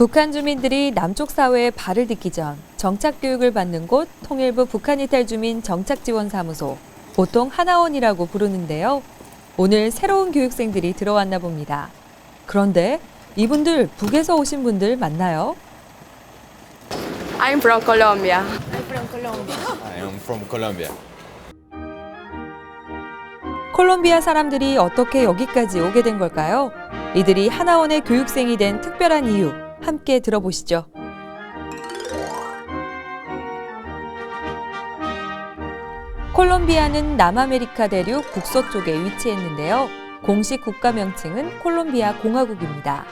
북한 주민들이 남쪽 사회에 발을 딛기 전 정착 교육을 받는 곳 통일부 북한 이탈 주민 정착 지원 사무소 보통 하나원이라고 부르는데요. 오늘 새로운 교육생들이 들어왔나 봅니다. 그런데 이분들 북에서 오신 분들 맞나요? I'm from Colombia. I am from Colombia. 콜롬비아 사람들이 어떻게 여기까지 오게 된 걸까요? 이들이 하나원의 교육생이 된 특별한 이유 함께 들어보시죠. 콜롬비아는 남아메리카 대륙 북서쪽에 위치했는데요. 공식 국가 명칭은 콜롬비아 공화국입니다.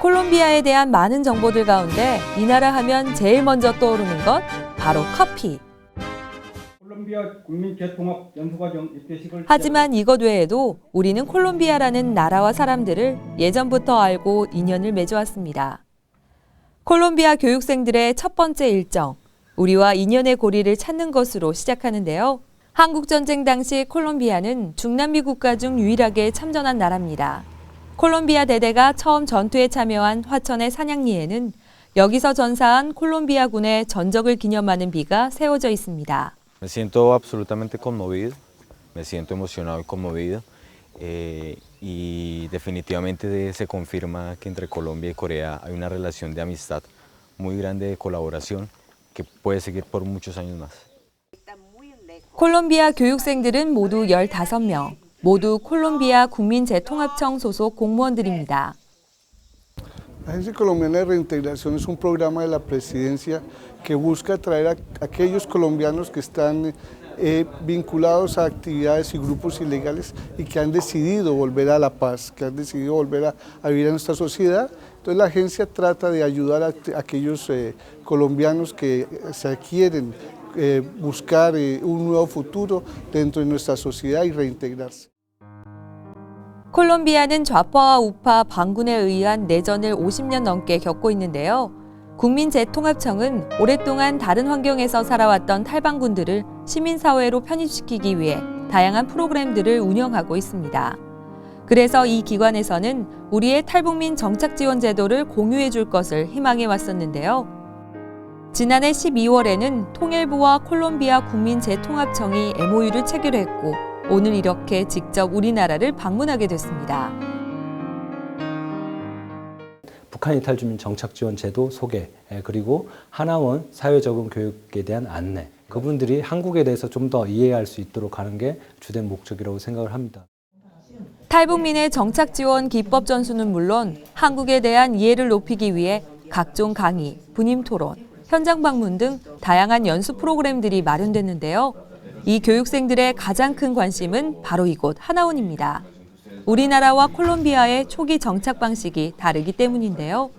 콜롬비아에 대한 많은 정보들 가운데 이 나라 하면 제일 먼저 떠오르는 것 바로 커피. 하지만 이것 외에도 우리는 콜롬비아라는 나라와 사람들을 예전부터 알고 인연을 맺어왔습니다. 콜롬비아 교육생들의 첫 번째 일정, 우리와 인연의 고리를 찾는 것으로 시작하는데요. 한국전쟁 당시 콜롬비아는 중남미 국가 중 유일하게 참전한 나라입니다. 콜롬비아 대대가 처음 전투에 참여한 화천의 사냥리에는 여기서 전사한 콜롬비아 군의 전적을 기념하는 비가 세워져 있습니다. Me siento absolutamente conmovido, me siento emocionado y conmovido eh, y definitivamente se confirma que entre Colombia y Corea hay una relación de amistad muy grande de colaboración que puede seguir por muchos años más. 콜롬비아 교육생들은 모두 15명, 모두 콜롬비아 국민재통합청 소속 공무원들입니다. La Agencia Colombiana de Reintegración es un programa de la presidencia que busca atraer a aquellos colombianos que están eh, vinculados a actividades y grupos ilegales y que han decidido volver a la paz, que han decidido volver a, vivir en nuestra sociedad. Entonces la agencia trata de ayudar a, aquellos eh, colombianos que se quieren eh, buscar un nuevo futuro dentro de nuestra sociedad y reintegrarse. 콜롬비아는 좌파와 우파 반군에 의한 내전을 50년 넘게 겪고 있는데요. 국민재통합청은 오랫동안 다른 환경에서 살아왔던 탈방군들을 시민사회로 편입시키기 위해 다양한 프로그램들을 운영하고 있습니다. 그래서 이 기관에서는 우리의 탈북민 정착 지원 제도를 공유해 줄 것을 희망해 왔었는데요. 지난해 12월에는 통일부와 콜롬비아 국민재통합청이 MOU를 체결했고 오늘 이렇게 직접 우리나라를 방문하게 됐습니다. 북한 이탈 주민 정착 지원 제도 소개 예, 그리고 하나원 사회 적응 교육에 대한 안내 그분들이 한국에 대해서 좀 더 이해할 수 있도록 하는 게 주된 목적이라고 생각을 합니다. 탈북민의 정착 지원 기법 전수는 물론 한국에 대한 이해를 높이기 위해 각종 강의, 분임 토론, 현장 방문 등 다양한 연수 프로그램들이 마련됐는데요. 이 교육생들의 가장 큰 관심은 바로 이곳 하나원입니다. 우리나라와 콜롬비아의 초기 정착 방식이 다르기 때문인데요.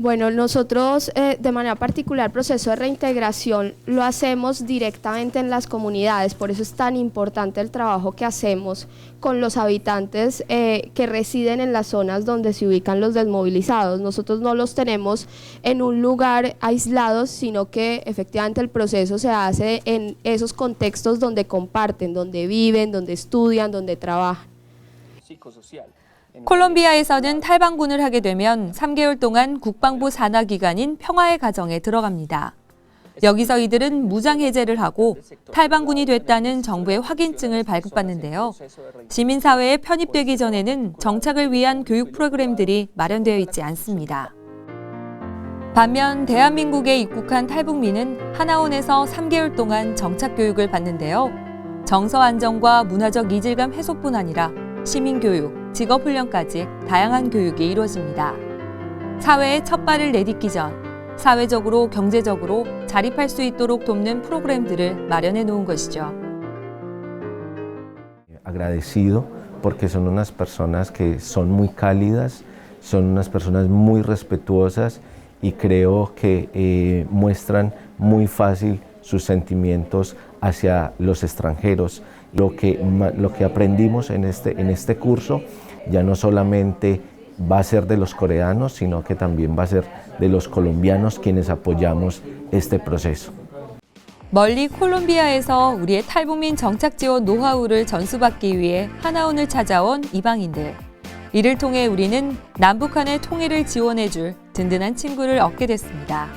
Bueno, nosotros eh, de manera particular el proceso de reintegración lo hacemos directamente en las comunidades, por eso es tan importante el trabajo que hacemos con los habitantes eh, que residen en las zonas donde se ubican los desmovilizados. Nosotros no los tenemos en un lugar aislado, sino que efectivamente el proceso se hace en esos contextos donde comparten, donde viven, donde estudian, donde trabajan. 콜롬비아에서는 탈방군을 하게 되면 3개월 동안 국방부 산하 기관인 평화의 가정에 들어갑니다. 여기서 이들은 무장 해제를 하고 탈방군이 됐다는 정부의 확인증을 발급받는데요. 시민사회에 편입되기 전에는 정착을 위한 교육 프로그램들이 마련되어 있지 않습니다. 반면 대한민국에 입국한 탈북민은 하나원에서 3개월 동안 정착 교육을 받는데요. 정서 안정과 문화적 이질감 해소뿐 아니라 시민교육, 직업훈련까지 다양한 교육이 이루어집니다. 사회에 첫 발을 내딛기 전 사회적으로 경제적으로 자립할 수 있도록 돕는 프로그램들을 마련해 놓은 것이죠. agradecido porque son unas personas que son muy cálidas, son unas personas muy respetuosas y creo que eh, muestran muy fácil sus sentimientos hacia los extranjeros. Lo que, lo que aprendimos en este, en este curso ya no solamente va a ser de los coreanos, sino que también va a ser de los colombianos quienes apoyamos este proceso. 멀리 콜롬비아에서 우리의 탈북민 정착 지원 노하우를 전수받기 위해 하나원을 찾아온 이방인들. 이를 통해 우리는 남북한의 통일을 지원해줄 든든한 친구를 얻게 됐습니다.